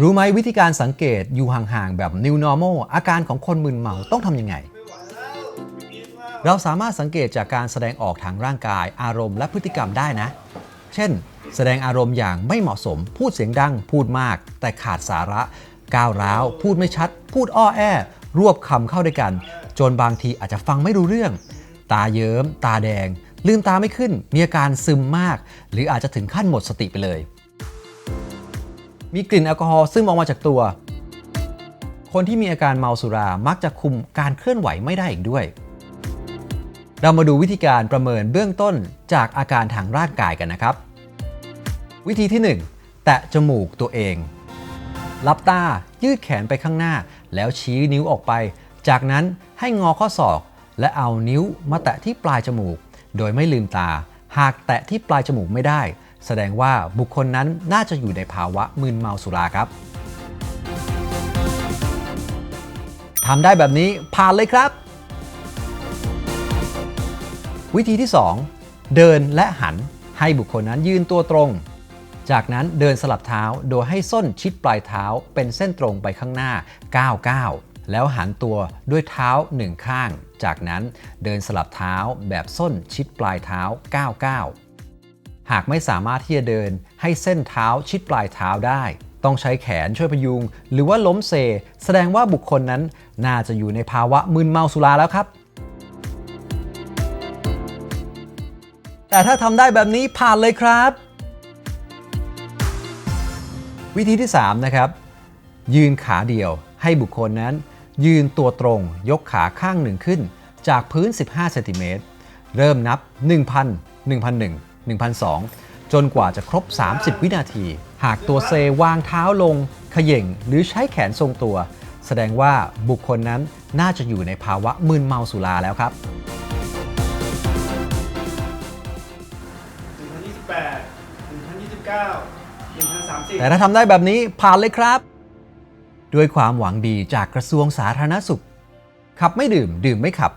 รู้ไหมวิธีการสังเกตอยู่ห่างๆแบบ new normal อาการของคนมึนเมาต้องทำยังไง เราสามารถสังเกตจากการแสดงออกทางร่างกาย อารมณ์และพฤติกรรมได้นะ เช่น แสดงอารมณ์อย่างไม่เหมาะสม พูดเสียงดัง พูดมาก แต่ขาดสาระ ก้าวร้าว พูดไม่ชัด พูดอ้อแอ รวบคำเข้าด้วยกัน จนบางทีอาจจะฟังไม่รู้เรื่อง ตาเยิ้ม ตาแดง ลืมตาไม่ขึ้น มีอาการซึมมาก หรืออาจจะถึงขั้นหมดสติไปเลย มีกลิ่นแอลกอฮอล์ซึมออกมาจากตัว คนที่มีอาการเมาสุรามักจะคุมการเคลื่อนไหวไม่ได้อีกด้วย เรามาดูวิธีการประเมินเบื้องต้นจากอาการทางร่างกายกันนะครับ วิธีที่ 1 แตะจมูกตัวเองลับตายืดแขนไปข้างหน้า แล้วชี้นิ้วออกไป จากนั้นให้งอข้อศอก และเอานิ้วมาแตะที่ปลายจมูก โดยไม่ลืมตา หากแตะที่ปลายจมูกไม่ได้ แสดงว่าบุคคลนั้นน่าจะอยู่ในภาวะมึนเมาสุราครับทำได้แบบนี้ผ่านเลยครับ วิธีที่ 2 เดินและหันให้บุคคลนั้นยืนตัวตรง จากนั้นเดินสลับเท้าโดยให้ส้นชิดปลายเท้าเป็นเส้นตรงไปข้างหน้า 9 9 แล้วหันตัวด้วยเท้าหนึ่งข้าง จากนั้นเดินสลับเท้าแบบส้นชิดปลายเท้า 9 9 หากไม่สามารถที่จะเดิน ให้เส้นเท้าชิดปลายเท้าได้ ต้องใช้แขนช่วยพยุง หรือว่าล้มเซ แสดงว่าบุคคลนั้นน่าจะอยู่ในภาวะมึนเมาสุราแล้วครับ แต่ถ้าทำได้แบบนี้ผ่านเลยครับ วิธีที่ 3 นะครับ ยืนขาเดียวให้บุคคลนั้น ยืนตัวตรง ยกขาข้างหนึ่งขึ้น จากพื้น 15เซนติเมตรเริ่มนับ 1,000 1,001 1,002 จนกว่าจะครบ 30 วินาที หากตัวเซวางเท้าลงเขย่งหรือใช้แขนทรงตัว แสดงว่าบุคคลนั้นน่าจะอยู่ในภาวะมึนเมาสุราแล้วครับ1,028 1,029 1,030แต่ถ้าทำได้แบบนี้ผ่านเลยครับ ด้วยความหวังดีจากกระทรวงสาธารณสุข ขับไม่ดื่ม ดื่มไม่ขับ